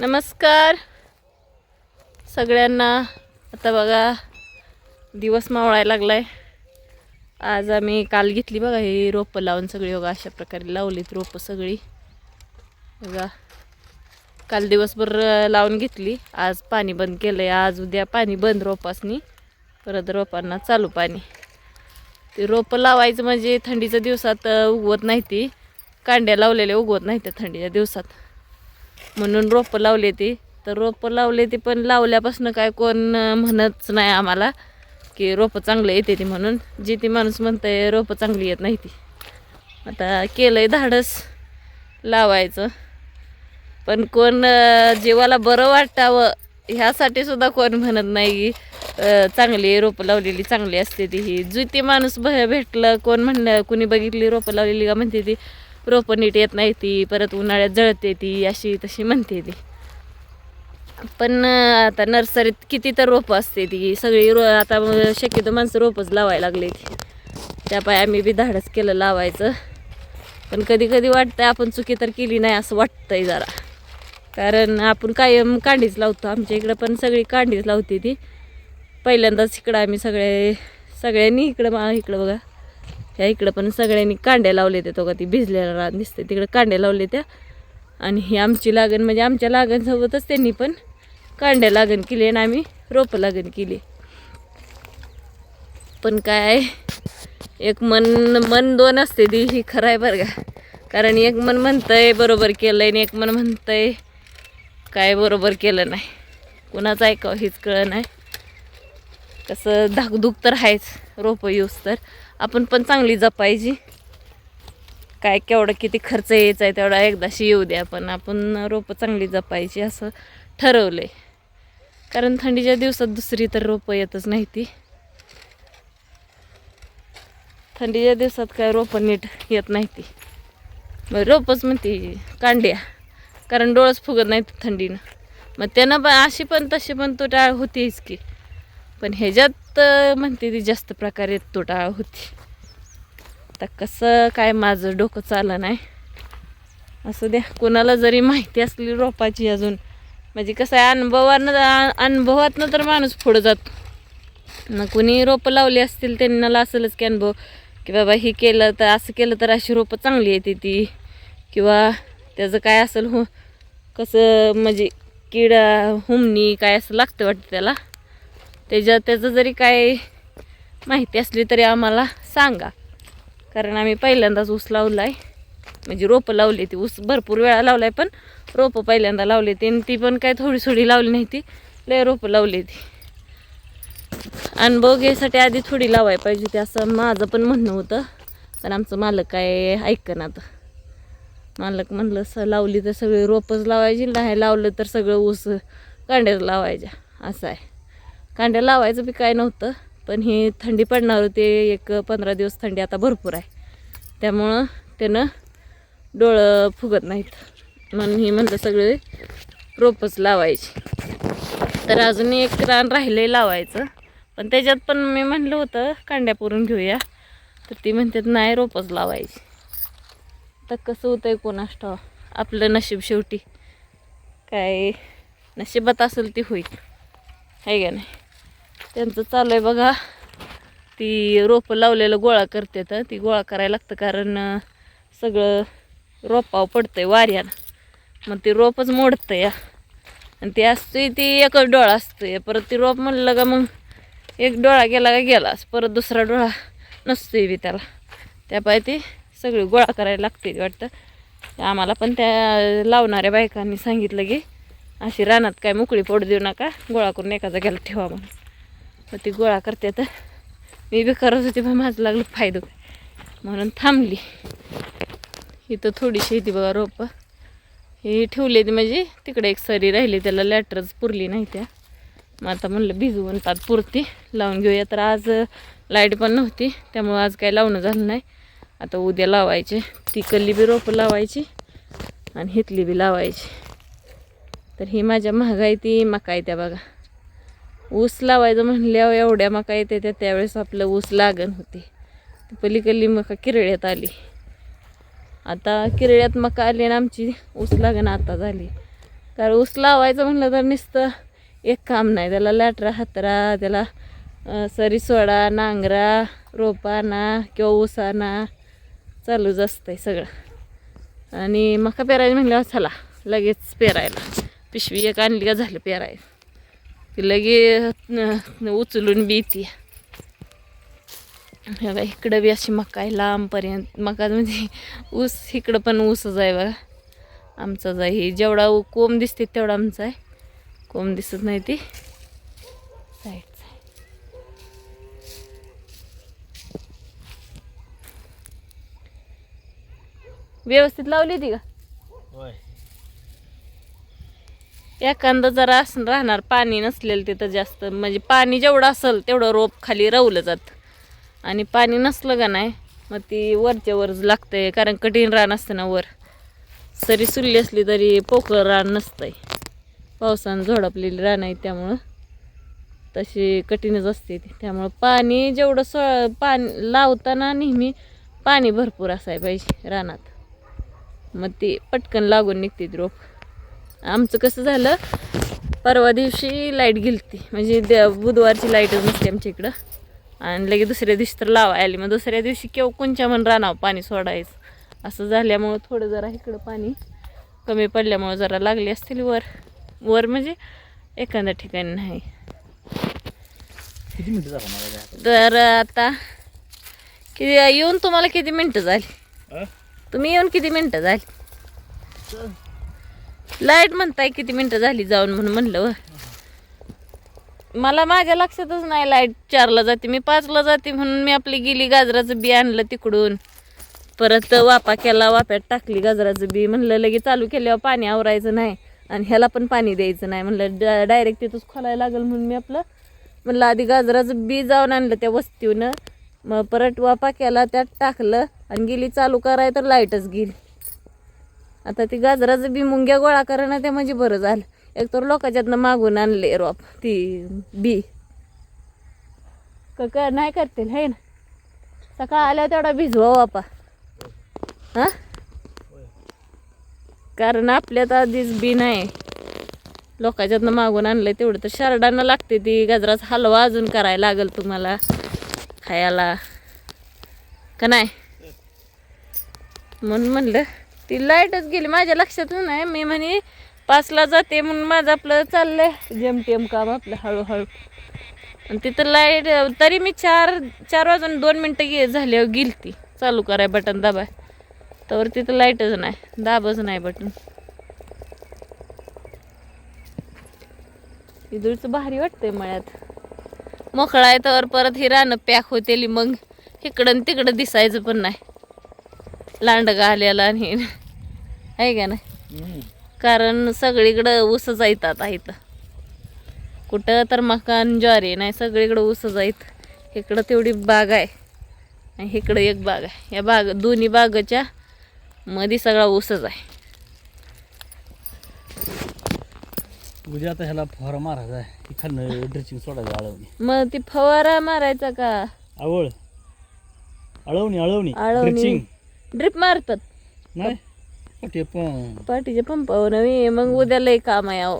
नमस्कार. सगळ्यांना आता बघा दिवस मावळायला लागलाय. आज आम्ही काल घेतली बघा ही रोपं लावून सगळी. बघा अशा प्रकारे लावलीत रोपं सगळी. बघा काल दिवसभर लावून घेतली. आज पाणी बंद केलं आहे आज उद्या पाणी बंद रोपासनी. परत रोपांना चालू पाणी. ते रोपं लावायचं म्हणजे थंडीच्या दिवसात उगवत नाही ती. कांड्या लावलेल्या उगवत नाही त्या थंडीच्या दिवसात. म्हणून रोपं लावले ती. तर रोपं लावले ती पण लावल्यापासून काय कोण म्हणतच नाही आम्हाला की रोपं चांगलं येते ती म्हणून. जी ती माणूस म्हणतंय रोपं चांगली येत नाही ती. आता केलं आहे धाडस लावायचं. पण कोण जीवाला बरं वाटावं ह्यासाठी सुद्धा कोण म्हणत नाही की चांगली रोपं लावलेली चांगली असते ती. ही जुती माणूस भ भेटलं कोण म्हणलं कुणी बघितली रोपं लावलेली का म्हणते ती रोपं नीट येत नाही ती परत उन्हाळ्यात जळते ती अशी तशी म्हणते ती. पण आता नर्सरीत किती तर रोपं असते ती. सगळी रो आता शक्यतो माणसं रोपंच लावायला लागले ती त्यापाय आम्ही बी धाडस केलं लावायचं. पण कधी कधी वाटतं आपण चुकी तर केली नाही असं वाटतंय जरा. कारण आपण कायम कांडीच लावतो. आमच्या इकडं पण सगळी कांडीच लावते ती. पहिल्यांदाच इकडं आम्ही सगळे सगळ्यांनी इकडं मा इकडं बघा. ह्या इकडं पण सगळ्यांनी कांड्या लावले त्या तो ती भिजलेला रान दिसते तिकडं कांड्या लावले त्या. आणि ही आमची लागण म्हणजे आमच्या लागणसोबतच त्यांनी पण कांड्या लागण केली आणि आम्ही रोपं लागण केली. पण काय एक मन मन दोन असते ती ही खरं आहे बरं का. कारण एक मन म्हणतंय बरोबर केलं आणि एक मन म्हणतंय काय बरोबर केलं नाही. कुणाचं ऐकावं हेच कळलं नाही कसं धाकधूक तर आहेच रोपं यूज तर. आपण पण चांगली जपायची काय केवढं किती खर्च यायचा आहे तेवढा एकदाशी येऊ द्या पण आपण रोपं चांगली जपायची असं ठरवलं आहे कारण थंडीच्या दिवसात दुसरी तर रोपं येतच नाही ती थंडीच्या दिवसात काय रोपं नीट येत नाही ती मग रोपच म्हणते कांड्या. कारण डोळस फुगत नाहीत थंडीनं. मग त्यानं पण अशी पण तशी पण तोटाळ होतीच की. पण ह्याच्यात म्हणते ती जास्त प्रकारे तोटाळ होती. आता कसं काय माझं डोकं चालं नाही. असं द्या कोणाला जरी माहिती असली रोपाची अजून. म्हणजे कसं आहे अनुभवानं अनुभवातनं तर माणूस पुढं जातो. ना कुणी रोपं लावली असतील त्यांना असेलच की अनुभव की बाबा हे केलं तर असं केलं तर अशी रोपं चांगली येते ती. किंवा त्याचं काय असेल हो कसं म्हणजे किडा हुमणी काय असं लागतं वाटतं त्याला. त्याच्या त्याचं जरी काय माहिती असली तरी आम्हाला सांगा. कारण आम्ही पहिल्यांदाच ऊस लावला आहे म्हणजे रोपं लावली ती. ऊस भरपूर वेळा लावला आहे पण रोपं पहिल्यांदा लावली ती आणि ती पण काय थोडी थोडी लावली नाही ती. लय रोपं लावली ती. अनुभव घ्यायसाठी आधी थोडी लावायला पाहिजे होती असं माझं पण म्हणणं होतं. पण आमचं मालक काय ऐकन आता. मालक म्हणलं स लावली तर सगळी रोपच लावायची. नाही लावलं तर सगळं ऊस कांड्यात लावायच्या. असं आहे. कांड्या लावायचं बी काय नव्हतं. पण ही थंडी पडणार होती. एक पंधरा दिवस थंडी आता भरपूर आहे. त्यामुळं त्यानं डोळं फुगत नाहीत. म्हणून ही म्हणलं सगळे रोपच लावायची. तर अजून एक रान राहिले लावायचं. पण त्याच्यात पण मी म्हणलं होतं कांड्या पुरून घेऊया. तर ती म्हणतात नाही रोपच लावायची. तर कसं होतं आहे ठाव? आपलं नशीब शेवटी. काय नशिबात असेल ती होईल. आहे का नाही? त्यांचं चालू आहे बघा. ती रोपं लावलेलं गोळा करते तर ती गोळा करायला लागतं कारण सगळं रोपाव पडतंय वाऱ्यानं. मग ते रोपच मोडतं या आणि ती असतोय ती एकच डोळा असतोय. परत ती रोप म्हणलं का मग एक डोळा गेला का गेलाच. परत दुसरा डोळा नसतोय बी त्याला. त्यापाय ती सगळी गोळा करायला लागते वाटतं. आम्हाला पण त्या लावणाऱ्या बायकांनी सांगितलं की अशी रानात काय मोकळी पोट देऊ नका. गोळा करून एका जागेला ठेवा म्हणून. मग ती गोळा करते तर मी बी करत होती पण माझं लागलं फायदो म्हणून थांबली. इथं थोडीशी होती बघा रोपं. हे ठेवले ती म्हणजे तिकडे एक सरी राहिली त्याला लॅटरच पुरली नाही त्या. मग आता म्हणलं भिजवून तात पुरती. लावून घेऊया. तर आज लाइट पण नव्हती त्यामुळं आज काही लावणं झालं नाही. आता उद्या लावायचे. ती कल्ली बी रोपं लावायची आणि हितली बी लावायची. तर ही माझ्या महागाई ती मका आहे त्या बघा. ऊस लावायचं म्हणल्यावर एवढ्या मका येते त्या त्यावेळेस आपलं ऊस लागण होते. पलीकडली मका किरळ्यात आली. आता किरळ्यात मका आली आणि आमची ऊस लागण आता झाली. कारण ऊस लावायचं म्हणलं तर नुसतं एक काम नाही. त्याला लॅटरा हातरा त्याला सरी सोडा नांगरा रोपाना किंवा ऊसाना चालूच असतं आहे सगळं. आणि मका पेरायला म्हणल्यावर चला लगेच पेरायला. पिशवी एक आणली का झालं पेरायला. ती लगे उचलून बी ती बघा इकडं बी अशी मका आहे लांबपर्यंत. मका म्हणजे ऊस इकडं पण ऊसच आहे बघा. आमचाच आहे जेवढा कोंब दिसते तेवढा आमचा आहे. कोंब दिसत नाही ती. साईड व्यवस्थित लावली ती का? होय. एखादं जरा असं राहणार पाणी नसलेलं तिथं जास्त. म्हणजे पाणी जेवढं असेल तेवढं रोप खाली रवलं जातं. आणि पाणी नसलं का नाही मग ती वरच्या वरच लागतंय कारण कठीण रान असतं ना वर. सरी सुल्ली असली तरी पोकळ रान नसतंय. पावसानं झोडपलेली रान आहे त्यामुळं. तशी कठीणच असते ती. त्यामुळं पाणी जेवढं सो पाणी लावताना नेहमी पाणी भरपूर असायला पाहिजे रानात. मग ती पटकन लागून निघते रोप. आमचं कसं झालं परवा दिवशी लाइट गेलती. म्हणजे द- बुधवारची लाईटच नसते आमच्या इकडं. आणि लगे दुसऱ्या दिवशी तर लावाय आली. मग दुसऱ्या दिवशी केव्हा कोणच्या मन रानावं पाणी सोडायचं? असं झाल्यामुळं थोडं जरा इकडं पाणी कमी पडल्यामुळं जरा लागली असतील वर. वर म्हणजे एखाद्या ठिकाणी नाही. तर आता किती येऊन तुम्हाला किती मिनटं झाली? तुम्ही येऊन किती मिनटं झाली? लाइट म्हणताय किती मिनटं झाली जाऊन म्हणून म्हणलं मला माझ्या लक्षातच नाही लाइट चारला जाते मी पाचला जाते म्हणून मी आपली गेली गाजराचं बी आणलं तिकडून. परत वापा केला वाप्यात टाकली गाजराचं बी म्हणलं लगे चालू केल्यावर पाणी आवरायचं नाही आणि ह्याला पण पाणी द्यायचं नाही. म्हणलं डायरेक्ट तिथंच खोलायला लागेल म्हणून मी आपलं म्हणलं आधी गाजराचं बी जाऊन आणलं त्या वस्तीनं मग परत वापा केला त्यात टाकलं आणि गेली चालू कराय तर लाईटच गेली. आता ती गाजराचं बी मुंग्या गोळा करणं ते म्हणजे बरं झालं. एक तर लोकांच्यातनं मागून आणले रोप ती बी. क नाही करतील है ना? सकाळ आल्यावर तेवढा भिजवा वापा हां? कारण आपल्यात आधीच बी नाही. लोकांच्यातनं मागून आणलंय तेवढं तर शरडांना लागते ती गाजराचा हलवा अजून करायला लागल तुम्हाला खायला. का नाही? म्हणून म्हणलं ती लाईटच गेली. माझ्या लक्षातच नाही. मी म्हणे पाचला जाते म्हणून माझं आपलं चाललंय. जेमटेम काम आपलं हळूहळू. आणि तिथं लाइट तरी मी चार चार वाजून दोन मिनटं गे झाली गेली ती चालू कराय बटन दाबाय. तर तिथं लाईटच नाही. दाबच नाही बटन. इदूरचं भारी वाटतंय मळ्यात. मोकळा आहे तर परत ही रानं पॅक होतेली मग. इकडं तिकडं दिसायचं पण नाही. लांडगा आलेला आणि आहे का नाही? कारण सगळीकडं ऊसच येतात आहेत. कुठं तर मकान ज्वारी नाही सगळीकडं ऊसच आहेत इकडं तेवढी बाग आहे आणि इकडं एक बाग आहे. या बाग दोन्ही बागाच्या मध्ये सगळा ऊसच आहे. उद्या आता ह्याला फवारा मारायचा आहे. खाल्लं ड्रेसिंग सोडायचं अळवणी मग ती फवारा मारायचा का? आवळ. अळवणी अळवणी अळवणी. ड्रेसिंग ड्रिप मारतात. नाही. ओके पण. पाठीच्या पंपावर नव्हे मग उद्या लय काम आहे अहो.